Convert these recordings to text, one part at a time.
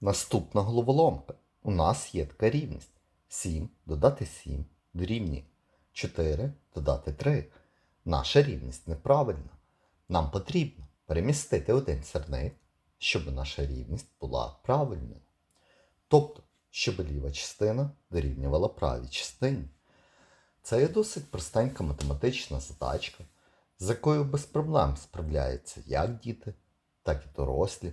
Наступна головоломка. У нас є така рівність. 7 додати 7 дорівнює 4 додати 3. Наша рівність неправильна. Нам потрібно перемістити один сірник, щоб наша рівність була правильною. Тобто, щоб ліва частина дорівнювала правій частині. Це є досить простенька математична задачка, з якою без проблем справляються як діти, так і дорослі.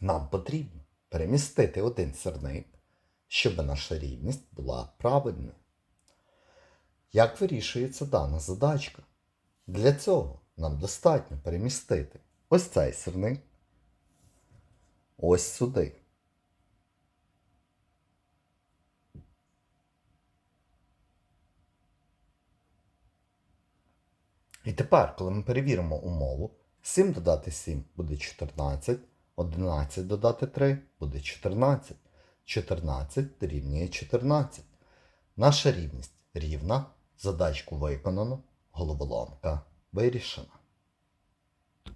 Нам потрібно перемістити один сірник, щоб наша рівність була правильною. Як вирішується дана задачка? Для цього нам достатньо перемістити ось цей сірник, ось сюди. І тепер, коли ми перевіримо умову, 7 додати 7 буде 14, 11 додати 3 буде 14, 14 дорівнює 14. Наша рівність рівна, задачку виконано, головоломка вирішена.